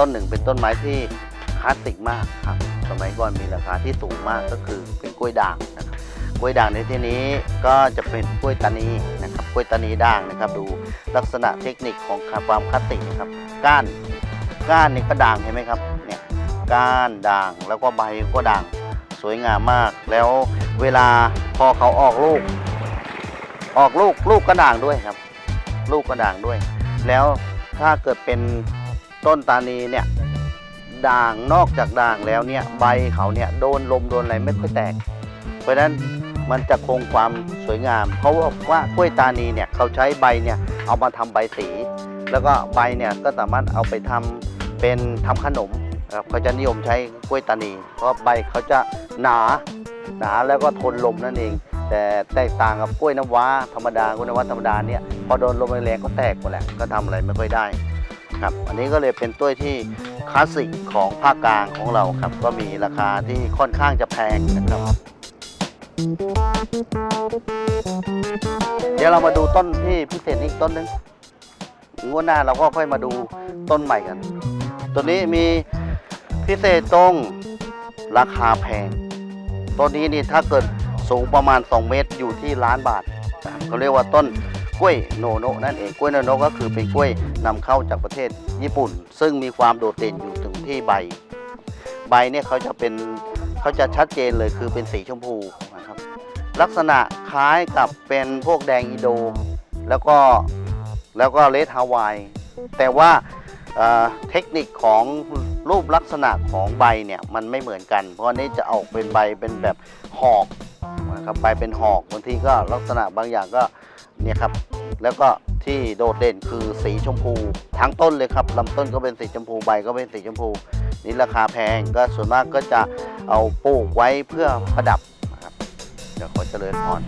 ต้นหนึ่งเป็นต้นไม้ที่คลาสสิกมากครับสมัยก่อนมีราคาที่สูงมากก็คือเป็นกล้วยด่างนะครับกล้วยด่างในที่นี้ก็จะเป็นกล้วยตานีนะครับกล้วยตานีด่างนะครับ ดูลักษณะเทคนิคของความคลาสสิกนะครับก้านก้านนี่ก็ด่างเห็นไหมครับเนี่ยก้านด่างแล้วก็ใบก็ด่างสวยงามมาก แล้วเวลาพอเขาออกลูก ออกลูกลูกก็ด่างด้วยครับ ลูกก็ด่างด้วย แล้วถ้าเกิดเป็น ต้นตานีเนี่ยด่างนอกจากด่างแล้วเนี่ยใบเขาเนี่ยโดนลมโดนอะไรไม่ค่อยแตก เพราะฉะนั้นมันจะคงความสวยงาม เพราะว่าว่ากล้วยตานีเนี่ยเขาใช้ใบเนี่ยเอามาทำใบสี แล้วก็ใบเนี่ยก็สามารถเอาไปทำเป็นทำขนมครับเขาจะนิยมใช้กล้วยตานี เพราะใบเขาจะหนาหนาแล้วก็ทนลมนั่นเอง แต่แตกต่างกับกล้วยน้ำว้าธรรมดากล้วยน้ำว้าธรรมดาเนี่ยพอโดนลมแรงก็แตกหมดแหละก็ทำอะไรไม่ค่อยได้ ครับอันนี้ก็เลยเป็นต้วยที่คลาสสิกของภาคกลางของเราครับ ก็มีราคาที่ค่อนข้างจะแพงนะครับ เดี๋ยวเรามาดูต้นที่พิเศษอีกต้นหนึงงวดหน้าเราก็ค่อยมาดูต้นใหม่กัน ตัวนี้มีพิเศษตรงราคาแพง ต้นนี้นี่ถ้าเกิดสูงประมาณ 2 เมตรอยู่ที่ล้านบาทเขาเรียกว่าต้น กล้วยโนโนะนั่นเองกล้วยโนโนะก็คือเป็นกล้วยนำเข้าจากประเทศญี่ปุ่น ซึ่งมีความโดดเด่นอยู่ถึงที่ใบ ใบเนี่ยเขาจะเป็นเขาจะชัดเจนเลยคือเป็นสีชมพูนะครับ ลักษณะคล้ายกับเป็นพวกแดงอินโด แล้วก็แล้วก็เลดฮาวาย แต่ว่าเเทคนิคของรูปลักษณะของใบเนี่ยมันไม่เหมือนกัน เพราะนนี้จะออกเป็นใบเป็นแบบหอกนะครับใบเป็นหอกบางทีก็ลักษณะบางอย่างก็เนี่ยครับ แล้วก็ที่โดดเด่นคือสีชมพู ทั้งต้นเลยครับลำต้นก็เป็นสีชมพูใบก็เป็นสีชมพู นี่ราคาแพงก็ส่วนมากก็จะเอาปลูกไว้เพื่อประดับนะครับเดี๋ยวขอเจริญพร